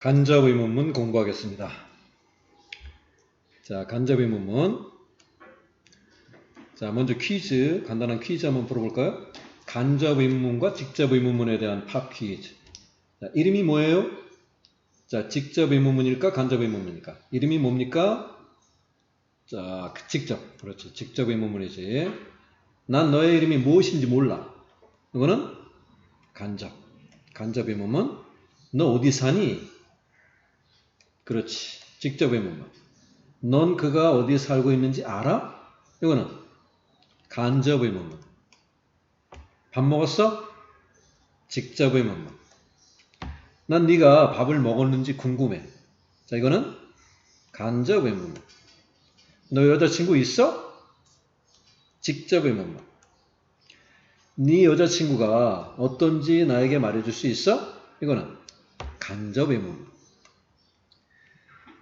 간접 의문문 공부하겠습니다. 자, 간접 의문문. 자, 먼저 퀴즈, 간단한 퀴즈 한번 풀어볼까요? 간접 의문문과 직접 의문문에 대한 팝 퀴즈. 자, 이름이 뭐예요? 자, 직접 의문문일까? 간접 의문문일까? 이름이 뭡니까? 자, 그 직접. 그렇죠. 직접 의문문이지. 난 너의 이름이 무엇인지 몰라. 이거는 간접. 간접 의문문. 너 어디 사니? 그렇지. 직접 의문문. 넌 그가 어디에 살고 있는지 알아? 이거는 간접 의문문. 밥 먹었어? 직접 의문문. 난 네가 밥을 먹었는지 궁금해. 자, 이거는 간접 의문문. 너 여자친구 있어? 직접 의문문. 네 여자친구가 어떤지 나에게 말해줄 수 있어? 이거는 간접 의문문.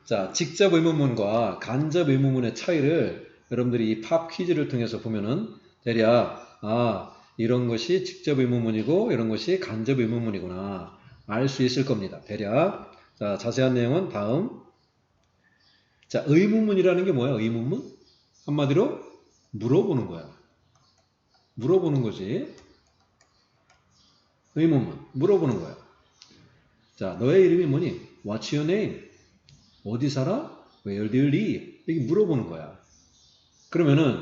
자, 직접 의문문과 간접 의문문의 차이를 여러분들이 이 팝 퀴즈를 통해서 보면은 대략 아 이런 것이 직접 의문문이고 이런 것이 간접 의문문이구나 알 수 있을 겁니다. 대략 자 자세한 내용은 다음 자 의문문이라는 게 뭐야? 의문문 한마디로 물어보는 거야. 물어보는 거지. 의문문 물어보는 거야. 자 너의 이름이 뭐니? What's your name? 어디 살아? Where do you live? 이렇게 물어보는 거야. 그러면은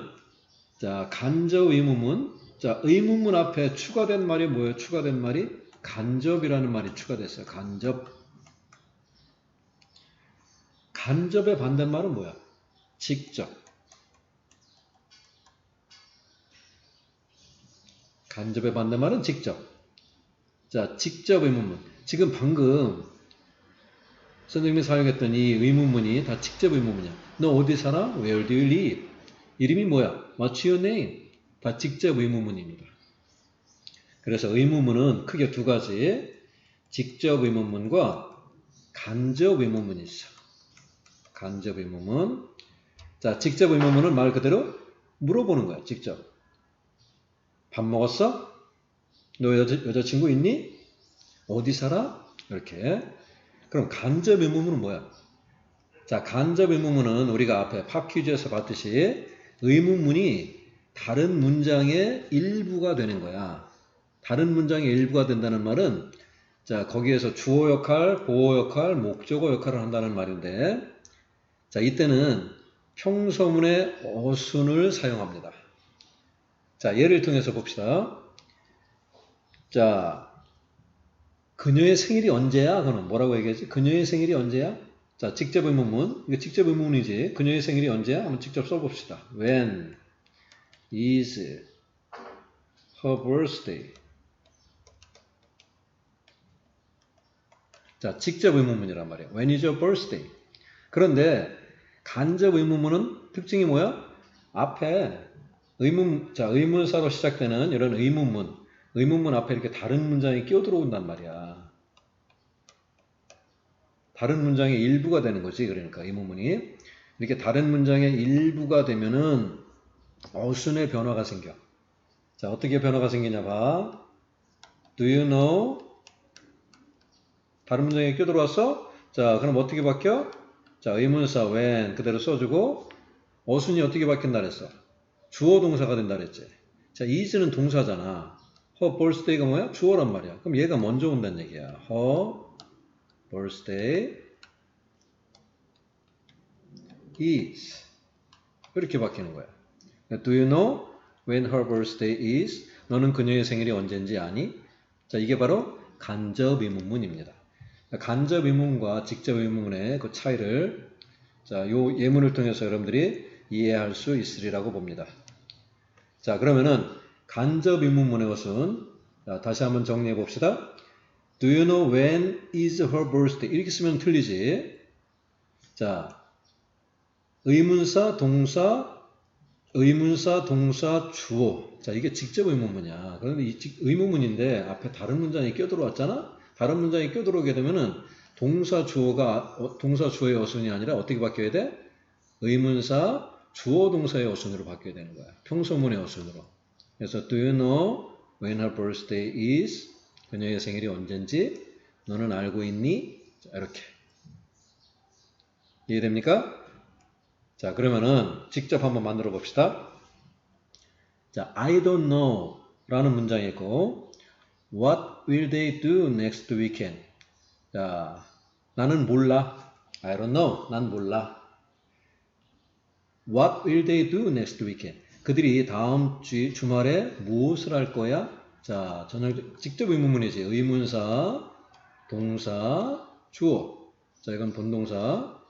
자 간접 의문문 자 의문문 앞에 추가된 말이 뭐예요? 추가된 말이 간접이라는 말이 추가됐어요. 간접 간접의 반대말은 뭐야? 직접 간접의 반대말은 직접 자 직접 의문문 지금 방금 선생님이 사용했던 이 의문문이 다 직접 의문문이야. 너 어디 살아? Where do you live? 이름이 뭐야? What's your name? 다 직접 의문문입니다. 그래서 의문문은 크게 두 가지. 직접 의문문과 간접 의문문이 있어. 간접 의문문. 자, 직접 의문문은 말 그대로 물어보는 거야. 직접. 밥 먹었어? 너 여자, 여자친구 있니? 어디 살아? 이렇게. 그럼 간접 의문문은 뭐야? 자, 간접 의문문은 우리가 앞에 팝 퀴즈에서 봤듯이 의문문이 다른 문장의 일부가 되는 거야. 다른 문장의 일부가 된다는 말은 자, 거기에서 주어 역할, 보어 역할, 목적어 역할을 한다는 말인데 자, 이때는 평소문의 어순을 사용합니다. 자, 예를 통해서 봅시다. 자, 그녀의 생일이 언제야? 그는 뭐라고 얘기하지? 그녀의 생일이 언제야? 자, 직접 의문문. 이거 직접 의문문이지. 그녀의 생일이 언제야? 한번 직접 써봅시다. When is her birthday? 자, 직접 의문문이란 말이에요. When is your birthday? 그런데 간접 의문문은 특징이 뭐야? 앞에 의문, 자, 의문사로 시작되는 이런 의문문, 의문문 앞에 이렇게 다른 문장이 끼어 들어온단 말이야. 다른 문장의 일부가 되는 거지. 그러니까 의문문이. 이렇게 다른 문장의 일부가 되면은 어순의 변화가 생겨. 자, 어떻게 변화가 생기냐 봐. Do you know? 다른 문장에 끼어 들어왔어? 자, 그럼 어떻게 바뀌어? 자, 의문사 when 그대로 써주고 어순이 어떻게 바뀐다 그랬어? 주어 동사가 된다 그랬지. 자, is는 동사잖아. Her birthday가 뭐야? 주어란 말이야. 그럼 얘가 먼저 온다는 얘기야. her birthday is 이렇게 바뀌는 거야. Do you know when her birthday is? 너는 그녀의 생일이 언제인지 아니? 자, 이게 바로 간접 의문문입니다. 간접 의문과 직접 의문문의 그 차이를 자, 요 예문을 통해서 여러분들이 이해할 수 있으리라고 봅니다. 자, 그러면은 간접 의문문의 것은 자, 다시 한번 정리해 봅시다. Do you know when is her birthday? 이렇게 쓰면 틀리지. 자, 의문사, 동사, 의문사, 동사, 주어. 자, 이게 직접 의문문이야. 그런데 이 직- 의문문인데 앞에 다른 문장이 껴들어왔잖아? 다른 문장이 껴들어오게 되면은 동사, 주어가, 어, 동사, 주어의 어순이 아니라 어떻게 바뀌어야 돼? 의문사, 주어, 동사의 어순으로 바뀌어야 되는 거야. 평소문의 어순으로. 그래서 do you know when her birthday is? 그녀의 생일이 언젠지 너는 알고 있니? 자, 이렇게. 이해됩니까? 자, 그러면은 직접 한번 만들어 봅시다. 자, I don't know 라는 문장이 있고, What will they do next weekend? 자, 나는 몰라. I don't know. 난 몰라. What will they do next weekend? 그들이 다음 주 주말에 무엇을 할 거야? 자, 전형 직접 의문문이지. 의문사, 동사, 주어. 자, 이건 본동사.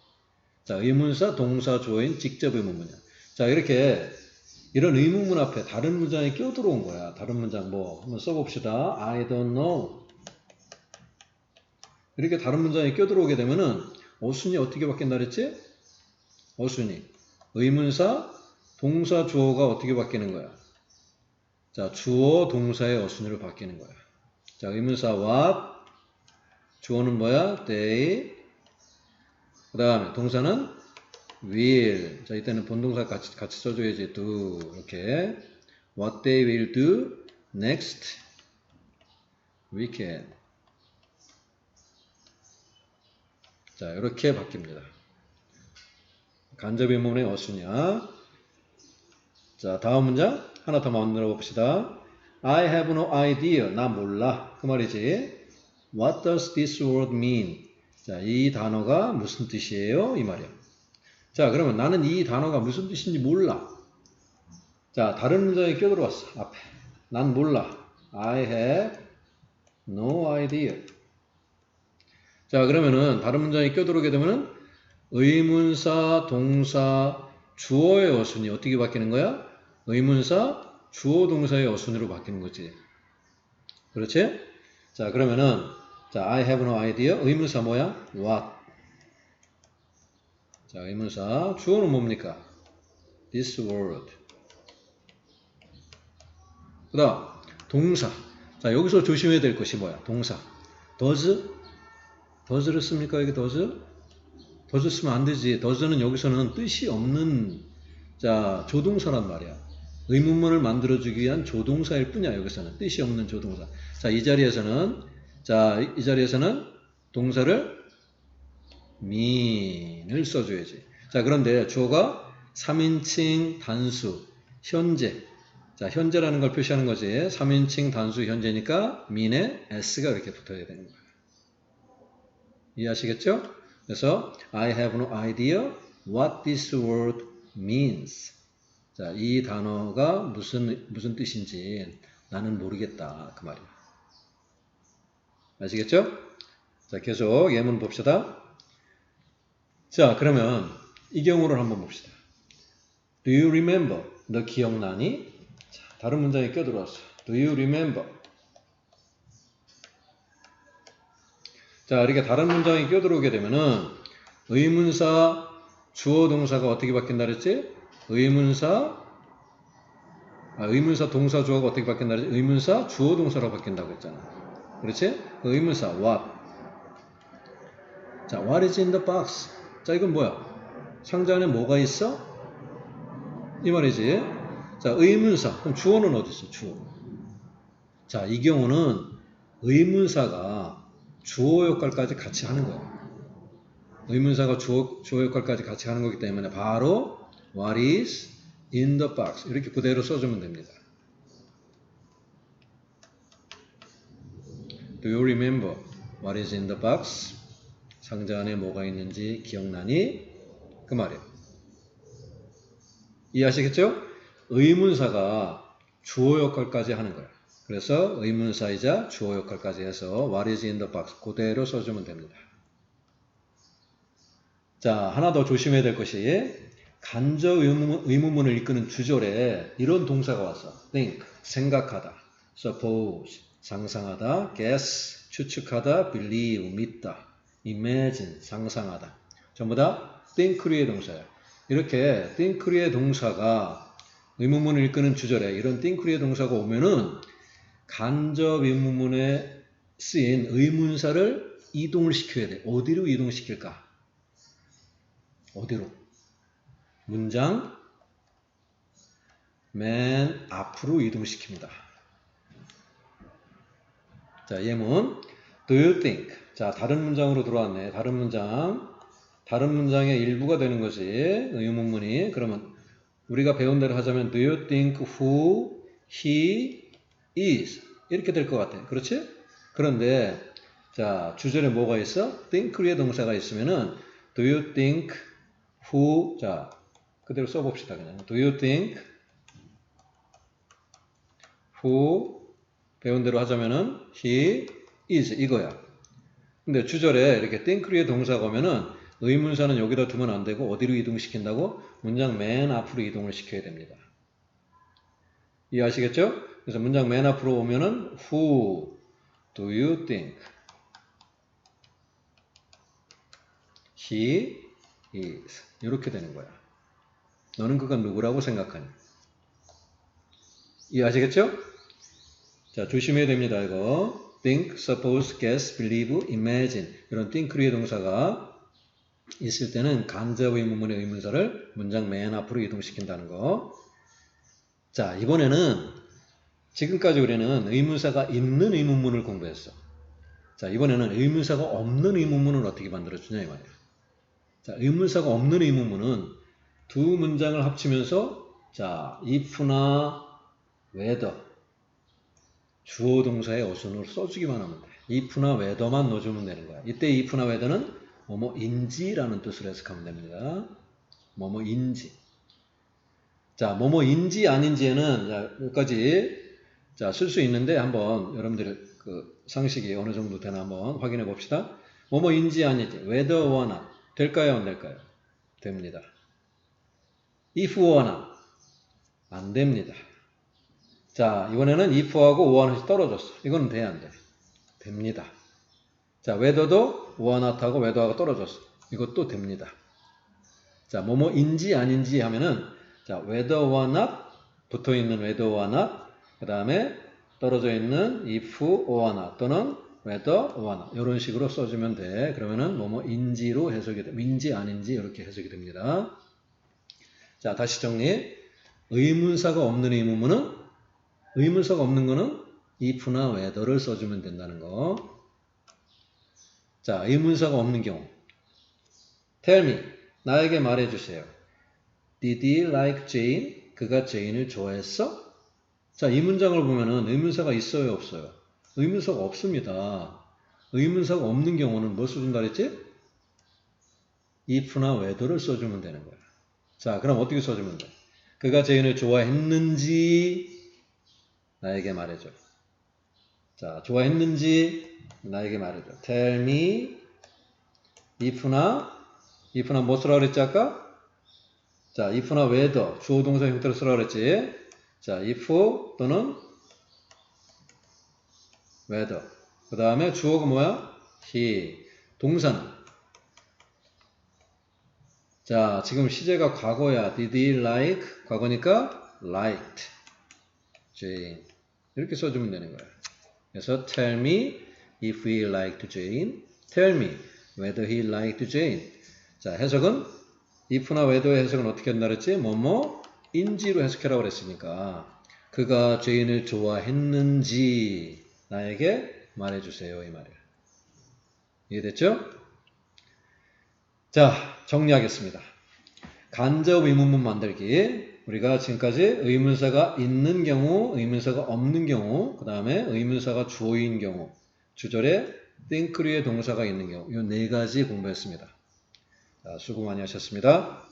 자, 의문사, 동사, 주어인 직접 의문문이야. 자, 이렇게 이런 의문문 앞에 다른 문장이 껴들어온 거야. 다른 문장 뭐 한번 써봅시다. I don't know. 이렇게 다른 문장이 껴들어오게 되면은 어순이 어떻게 바뀐다 그랬지? 어순이 의문사, 동사, 주어가 어떻게 바뀌는 거야? 자, 주어, 동사의 어순으로 바뀌는 거야. 자, 의문사 what, 주어는 뭐야? they. 그 다음에 동사는 will. 자, 이때는 본동사 같이, 같이 써줘야지. do. 이렇게. What they will do next weekend. 자, 이렇게 바뀝니다. 간접 의문의 어순이야. 자, 다음 문장 하나 더 만들어 봅시다. I have no idea. 나 몰라. 그 말이지. What does this word mean? 자, 이 단어가 무슨 뜻이에요? 이 말이야. 자, 그러면 나는 이 단어가 무슨 뜻인지 몰라. 자, 다른 문장이 껴들어왔어. 앞에. 난 몰라. I have no idea. 자, 그러면은 다른 문장이 껴들어오게 되면은 의문사, 동사, 주어의 어순이 어떻게 바뀌는 거야? 의문사, 주어, 동사의 어순으로 바뀌는 거지. 그렇지? 자, 그러면은 자, I have no idea. 의문사 뭐야? What? 자, 의문사. 주어는 뭡니까? This word. 그 다음, 동사. 자, 여기서 조심해야 될 것이 뭐야? 동사. does? does를 씁니까? 여기 does? does 쓰면 안 되지. does는 여기서는 뜻이 없는, 자, 조동사란 말이야. 의문문을 만들어주기 위한 조동사일 뿐이야, 여기서는. 뜻이 없는 조동사. 자, 이 자리에서는, 자, 이 자리에서는 동사를 mean을 써줘야지. 자, 그런데 주어가 3인칭 단수, 현재. 자, 현재라는 걸 표시하는 거지. 3인칭 단수 현재니까 mean에 s가 이렇게 붙어야 되는 거야. 이해하시겠죠? 그래서 I have no idea what this word means. 자, 이 단어가 무슨 무슨 뜻인지 나는 모르겠다 그 말이야. 아시겠죠? 자, 계속 예문 봅시다. 자, 그러면 이 경우를 한번 봅시다. Do you remember? 너 기억나니? 자, 다른 문장이 껴들어왔어. Do you remember? 자, 이렇게 다른 문장이 껴들어오게 되면은 의문사, 주어 동사가 어떻게 바뀐다 그랬지? 의문사, 아, 의문사 동사 주어가 어떻게 바뀐다 그랬지? 의문사, 주어 동사로 바뀐다고 했잖아. 그렇지? 그 의문사 what. 자, what is in the box? 자, 이건 뭐야? 상자 안에 뭐가 있어? 이 말이지. 자, 의문사. 그럼 주어는 어디 있어? 주어. 자, 이 경우는 의문사가 주어 역할까지 같이 하는 거야. 의문사가 주어, 주어 역할까지 같이 하는 거기 때문에 바로 what is in the box 이렇게 그대로 써주면 됩니다. Do you remember what is in the box? 상자 안에 뭐가 있는지 기억나니? 그 말이에요. 이해하시겠죠? 의문사가 주어 역할까지 하는 거야. 그래서 의문사이자 주어 역할까지 해서 what is in the box 그대로 써주면 됩니다. 자, 하나 더 조심해야 될 것이 간접 의문문, 의문문을 이끄는 주절에 이런 동사가 왔어. think, 생각하다. suppose, 상상하다. guess, 추측하다. believe, 믿다. imagine, 상상하다. 전부 다 think류의 동사야. 이렇게 think류의 동사가 의문문을 이끄는 주절에 이런 think류의 동사가 오면은 간접 의문문에 쓰인 의문사를 이동을 시켜야 돼. 어디로 이동시킬까? 어디로? 문장 맨 앞으로 이동시킵니다. 자, 예문. Do you think? 자, 다른 문장으로 들어왔네. 다른 문장. 다른 문장의 일부가 되는 거지. 의문문이. 그러면 우리가 배운 대로 하자면 Do you think who he is? 이렇게 될 것 같아. 그렇지? 그런데 자, 주절에 뭐가 있어? think의 동사가 있으면은 Do you think who 자, 그대로 써 봅시다. 그냥. Do you think who 배운 대로 하자면은 he is 이거야. 근데 주절에 이렇게 think의 동사가 오면은 의문사는 여기다 두면 안 되고 어디로 이동시킨다고? 문장 맨 앞으로 이동을 시켜야 됩니다. 이해하시겠죠? 그래서 문장 맨 앞으로 오면은 who do you think he is 이렇게 되는 거야. 너는 그가 누구라고 생각하니? 이해하시겠죠? 자, 조심해야 됩니다, 이거. think, suppose, guess, believe, imagine. 이런 think의 동사가 있을 때는 간접 의문문의 의문사를 문장 맨 앞으로 이동시킨다는 거. 자, 이번에는 지금까지 우리는 의문사가 있는 의문문을 공부했어. 자, 이번에는 의문사가 없는 의문문을 어떻게 만들어주냐 이 말이야. 자, 의문사가 없는 의문문은 두 문장을 합치면서 자, if나 whether 주어 동사의 어순으로 써주기만 하면 돼. if나 whether만 넣어주면 되는 거야. 이때 if나 whether는 뭐뭐인지라는 뜻으로 해석하면 됩니다. 뭐뭐인지. 자, 뭐뭐인지 아닌지에는 자, 여기까지 자, 쓸 수 있는데 한번 여러분들 그 상식이 어느 정도 되나 한번 확인해 봅시다. 뭐뭐인지 아닌지 whether or not 될까요 안 될까요? 됩니다. If not 안 됩니다. 자, 이번에는 if하고 not이 떨어졌어. 이거는 돼, 안 돼? 됩니다. 자, or not하고 whether하고 떨어졌어. 이것도 됩니다. 자, 뭐뭐인지 아닌지 하면은 자, or not 붙어 있는 whether or not 그 다음에 떨어져 있는 if not 또는 or not 이런 식으로 써주면 돼. 그러면은 뭐뭐인지로 해석이 돼. 인지 아닌지 이렇게 해석이 됩니다. 자, 다시 정리. 의문사가 없는 의문문은 의문사가 없는 거는 if나 whether를 써주면 된다는 거. 자, 의문사가 없는 경우. Tell me. 나에게 말해주세요. Did he like Jane? 그가 제인을 좋아했어? 자, 이 문장을 보면은 의문사가 있어요, 없어요? 의문사가 없습니다. 의문사가 없는 경우는 뭐 써준다 그랬지? if나 whether를 써주면 되는 거야. 자, 그럼 어떻게 써주면 돼? 그가 제인을 좋아했는지 나에게 말해줘. 자, 좋아했는지 나에게 말해줘. Tell me if나 if나 뭐 쓰라 그랬지 아까? 자, if나 whether 주어 동사 형태로 쓰라 그랬지. 자, if 또는 whether. 그 다음에 주어가 뭐야? he. 동사는 자, 지금 시제가 과거야. Did he like? 과거니까 liked. Jane. 이렇게 써주면 되는 거야. 그래서 tell me if he liked Jane. Tell me whether he liked Jane. 자, 해석은 if나 whether의 해석은 어떻게 한다 그랬지? 뭐뭐 인지로 해석해라고 그랬으니까 그가 죄인을 좋아했는지 나에게 말해주세요 이 말이에요. 이해됐죠? 자 정리하겠습니다. 간접 의문문 만들기 우리가 지금까지 의문사가 있는 경우, 의문사가 없는 경우, 그 다음에 의문사가 주어인 경우, 주절에 think류의 동사가 있는 경우 이 네 가지 공부했습니다. 자, 수고 많이 하셨습니다.